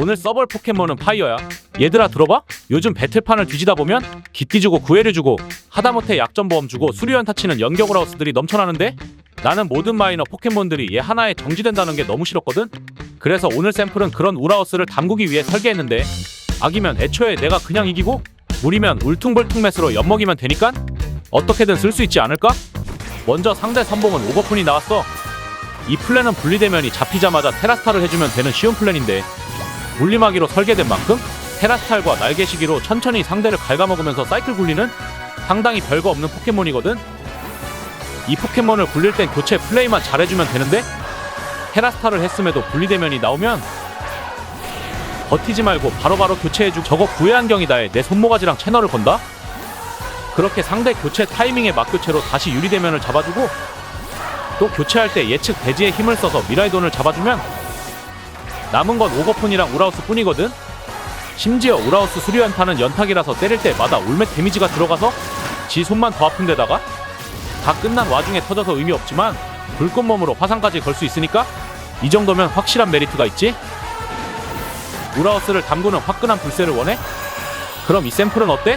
오늘 써볼 포켓몬은 파이어야. 얘들아 들어봐. 요즘 배틀판을 뒤지다 보면 기띠 주고 구애를 주고 하다못해 약점 보험 주고 수리연타 치는 연격우라우스들이 넘쳐나는데 나는 모든 마이너 포켓몬들이 얘 하나에 정지된다는 게 너무 싫었거든. 그래서 오늘 샘플은 그런 우라우스를 담그기 위해 설계했는데 악이면 애초에 내가 그냥 이기고 물이면 울퉁불퉁맷으로 엿먹이면 되니까 어떻게든 쓸 수 있지 않을까? 먼저 상대 선봉은 오버푼이 나왔어. 이 플랜은 분리대면이 잡히자마자 테라스타를 해주면 되는 쉬운 플랜인데 물리마기로 설계된 만큼 테라스탈과 날개 시기로 천천히 상대를 갉아먹으면서 사이클 굴리는 상당히 별거 없는 포켓몬이거든. 이 포켓몬을 굴릴 땐 교체 플레이만 잘해주면 되는데 테라스타를 했음에도 분리대면이 나오면 버티지 말고 바로바로 교체해주고 저거 구애안경이다에 내 손모가지랑 채널을 건다? 그렇게 상대 교체 타이밍에 맞교체로 다시 유리대면을 잡아주고 또 교체할 때 예측 대지에 힘을 써서 미라이돈을 잡아주면 남은 건 오거폰이랑 우라우스 뿐이거든? 심지어 우라우스 수리연타는 연탁이라서 때릴 때마다 울멧 데미지가 들어가서 지 손만 더 아픈 데다가 다 끝난 와중에 터져서 의미 없지만 불꽃몸으로 화상까지 걸 수 있으니까 이 정도면 확실한 메리트가 있지? 우라우스를 담그는 화끈한 불세를 원해? 그럼 이 샘플은 어때?